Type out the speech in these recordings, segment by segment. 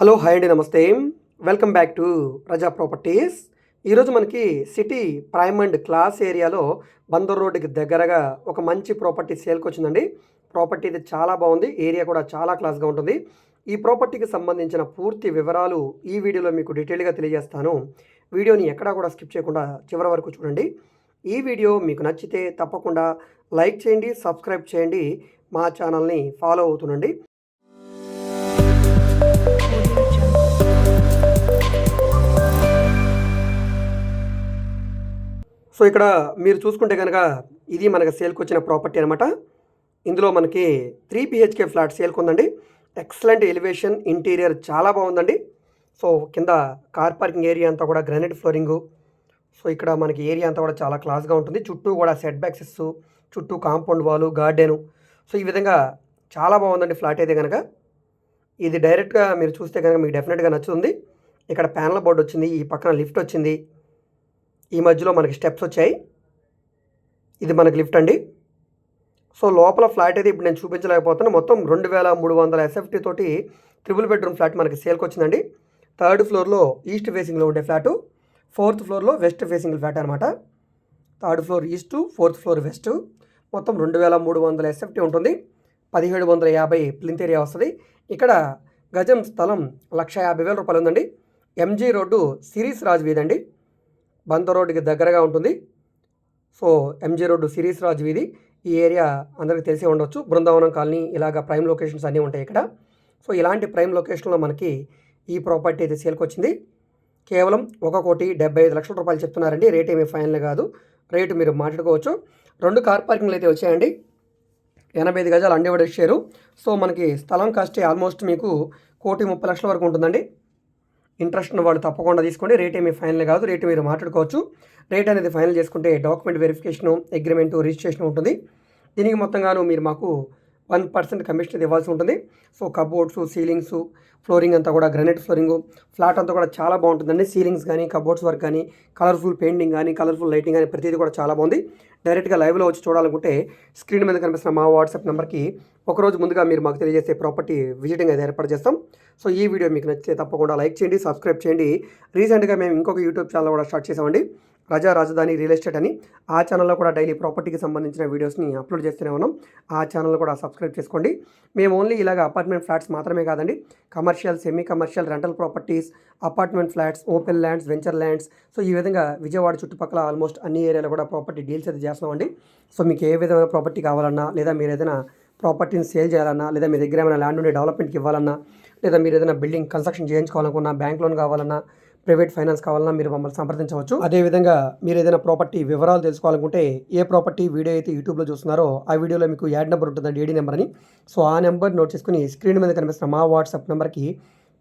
Hello hi అండి నమస్తే. Welcome back to Praja properties. ఈరోజు మనకి సిటీ ప్రైమ్ అండ్ క్లాస్ ఏరియాలో బందర్ రోడ్డుకి దగ్గరగా ఒక మంచి ప్రాపర్టీ సేల్కి వచ్చిందండి. ప్రాపర్టీ ఇది చాలా బాగుంది. ఏరియా కూడా చాలా క్లాస్గా ఉంటుంది. ఈ ప్రాపర్టీకి సంబంధించిన పూర్తి వివరాలు ఈ వీడియోలో మీకు డీటెయిల్గా తెలియజేస్తాను. వీడియోని ఎక్కడా కూడా స్కిప్ చేయకుండా చివరి వరకు చూడండి. ఈ వీడియో మీకు నచ్చితే తప్పకుండా లైక్ చేయండి సబ్స్క్రైబ్ చేయండి. మా ఛానల్ని ఫాలో అవుతుండండి. సో ఇక్కడ మీరు చూసుకుంటే కనుక ఇది మనకి సేల్కి వచ్చిన ప్రాపర్టీ అనమాట ఇందులో మనకి త్రీ బిహెచ్కే ఫ్లాట్ సేల్కి ఉందండి ఎక్సలెంట్ ఎలివేషన్ ఇంటీరియర్ చాలా బాగుందండి. సో కింద కార్ పార్కింగ్ ఏరియా అంతా కూడా గ్రానైట్ ఫ్లోరింగు. సో ఇక్కడ మనకి ఏరియా అంతా కూడా చాలా క్లాస్గా ఉంటుంది. చుట్టూ కూడా సెట్ బ్యాక్సెస్ చుట్టూ కాంపౌండ్ వాలు గార్డెను. సో ఈ విధంగా చాలా బాగుందండి ఫ్లాట్ అయితే కనుక ఇది డైరెక్ట్గా మీరు చూస్తే కనుక మీకు డెఫినెట్గా నచ్చుతుంది. ఇక్కడ ప్యానల్ బోర్డు వచ్చింది ఈ పక్కన లిఫ్ట్ వచ్చింది. ఈ మధ్యలో మనకి స్టెప్స్ వచ్చాయి. ఇది మనకి లిఫ్ట్ అండి. సో లోపల ఫ్లాట్ అయితే ఇప్పుడు నేను చూపించలేకపోతున్నాను మొత్తం రెండు వేల మూడు వందల ఎస్ఎఫ్టీ తోటి త్రిబుల్ బెడ్రూమ్ ఫ్లాట్ మనకి సేల్కి వచ్చిందండి. థర్డ్ ఫ్లోర్లో ఈస్ట్ ఫేసింగ్లో ఉండే ఫ్లాటు ఫోర్త్ ఫ్లోర్లో వెస్ట్ ఫేసింగ్ ఫ్లాట్ అనమాట third floor east fourth floor west మొత్తం రెండు వేల మూడు వందల ఎస్ఎఫ్టీ ఉంటుంది. పదిహేడు వందల యాభై ప్లింత్ ఏరియా వస్తుంది. ఇక్కడ గజం స్థలం లక్ష యాభై వేల రూపాయలు ఉందండి. ఎంజీ రోడ్డు సిరీస్ రాజ్ వీధండి అండి. బంత రోడ్డుకి దగ్గరగా ఉంటుంది. So MG road series Raj వీధి ఈ ఏరియా అందరికీ తెలిసే ఉండొచ్చు. బృందావనం కాలనీ ఇలాగ ప్రైమ్ లొకేషన్స్ అన్నీ ఉంటాయి ఇక్కడ. సో ఇలాంటి ప్రైమ్ లొకేషన్లో మనకి ఈ ప్రాపర్టీ అయితే సేల్కి వచ్చింది కేవలం ఒక కోటి డెబ్బై ఐదు లక్షల రూపాయలు చెప్తున్నారండి. రేట్ ఏమీ ఫైనల్ కాదు. రేటు మీరు మాట్లాడుకోవచ్చు. రెండు కార్ పార్కింగ్లు అయితే వచ్చాయండి. ఎనభై ఐదు గజాలు అన్డివైడెడ్ షేరు. సో మనకి స్థలం కాస్ట్ ఆల్మోస్ట్ మీకు కోటి ముప్పై లక్షల వరకు ఉంటుందండి. ఇంట్రెస్ట్ ఉన్న వాళ్ళు తప్పకుండా తీసుకోండి. రేట్ ఏమీ ఫైనల్ కాదు. రేటు మీరు మాట్లాడుకోవచ్చు. రేట్ అనేది ఫైనల్ చేసుకుంటే డాక్యుమెంట్ వెరిఫికేషను అగ్రిమెంట్ రిజిస్ట్రేషన్ ఉంటుంది. దీనికి మొత్తంగాను మీరు మాకు వన్ పర్సెంట్ కమిషన్ ఇవ్వాల్సి ఉంటుంది. సో కబోర్డ్స్ సీలింగ్స్ ఫ్లోరింగ్ అంతా కూడా గ్రనైట్ ఫ్లోరింగ్ ఫ్లాట్ అంతా కూడా చాలా బాగుంటుందండి. సీలింగ్స్ కానీ కబోర్డ్స్ వర్క్ కానీ కలర్ఫుల్ పెయింటింగ్ కానీ కలర్ఫుల్ లైటింగ్ కానీ ప్రతిదీ కూడా చాలా బాగుంది. డైరెక్ట్గా లైవ్లో వచ్చి చూడాలనుకుంటే స్క్రీన్ మీద కనిపిస్తున్న మా వాట్సాప్ నెంబర్కి ఒకరోజు ముందుగా మీరు మాకు తెలియజేసే ప్రాపర్టీ విజిటింగ్ అయితే ఏర్పాటు చేస్తాం. సో ఈ వీడియో మీకు నచ్చితే తప్పకుండా లైక్ చేయండి సబ్స్క్రైబ్ చేయండి. రీసెంట్గా మేము ఇంకొక యూట్యూబ్ ఛానల్ కూడా స్టార్ట్ చేసామండి ప్రజా రాజధాని రియల్ ఎస్టేట్ అని. ఆ ఛానల్లో కూడా డైలీ ప్రాపర్టీకి సంబంధించిన వీడియోస్ని అప్లోడ్ చేస్తూనే ఉన్నాం. ఆ ఛానల్ కూడా సబ్స్క్రైబ్ చేసుకోండి. మేము ఓన్లీ ఇలాగ అపార్ట్మెంట్ ఫ్లాట్స్ మాత్రమే కాదండి. Commercial semi commercial rental properties apartment flats open lands venture lands. So ఈ విధంగా విజయవాడ చుట్టుపక్కల ఆల్మోస్ట్ అన్ని ఏరియాలో కూడా ప్రాపర్టీ డీల్స్ అయితే చేస్తున్నామండి. సో మీకు ఏ విధమైన ప్రాపర్టీ కావాలన్నా లేదా మీరు ఏదైనా ప్రాపర్టీని సేల్ చేయాలన్నా లేదా మీ దగ్గర ఏమైనా ల్యాండ్ ఉండి డెవలప్మెంట్కి ఇవ్వాలన్నా లేదా మీరు ఏదైనా బిల్డింగ్ కన్స్ట్రక్షన్ చేయించుకోవాలనుకున్నా బ్యాంక్ లోన్ కావాలన్నా ప్రైవేట్ ఫైనాన్స్ కావాలన్నా మీరు మమ్మల్ని సంప్రదించవచ్చు. అదేవిధంగా మీరు ఏదైనా ప్రాపర్టీ వివరాలు తెలుసుకోవాలనుకుంటే ఏ ప్రాపర్టీ వీడియో అయితే యూట్యూబ్లో చూస్తున్నారో ఆ వీడియోలో మీకు యాడ్ నెంబర్ ఉంటుందండి ఏడీ నెంబర్ అని. సో ఆ నెంబర్ నోట్ చేసుకుని స్క్రీన్ మీద కనిపిస్తున్న మా వాట్సాప్ నెంబర్కి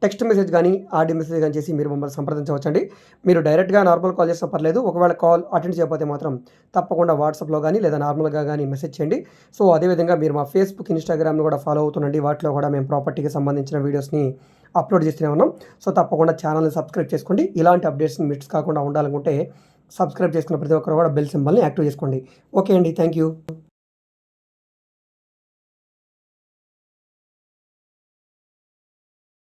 టెక్స్ట్ మెసేజ్ కానీ ఆడియో మెసేజ్ కానీ చేసి మీరు మమ్మల్ని సంప్రదించవచ్చండి. మీరు డైరెక్ట్గా నార్మల్ కాల్ చేసినా పర్లేదు ఒకవేళ కాల్ అటెండ్ చేయకపోతే మాత్రం తప్పకుండా వాట్సాప్లో కానీ లేదా నార్మల్గా కానీ మెసేజ్ చేయండి. సో అదేవిధంగా మీరు మా ఫేస్బుక్ ఇన్స్టాగ్రామ్ను కూడా ఫాలో అవుతుండండి వాటిలో కూడా మేము ప్రాపర్టీకి సంబంధించిన వీడియోస్ని అప్లోడ్ చేస్తూనే ఉన్నాం. సో తప్పకుండా ఛానల్ని సబ్స్క్రైబ్ చేసుకోండి. ఇలాంటి అప్డేట్స్ని మిస్ కాకుండా ఉండాలనుకుంటే సబ్స్క్రైబ్ చేసుకున్న ప్రతి ఒక్కరు కూడా బెల్ సింబల్ని యాక్టివ్ చేసుకోండి. ఓకే అండి. Thank you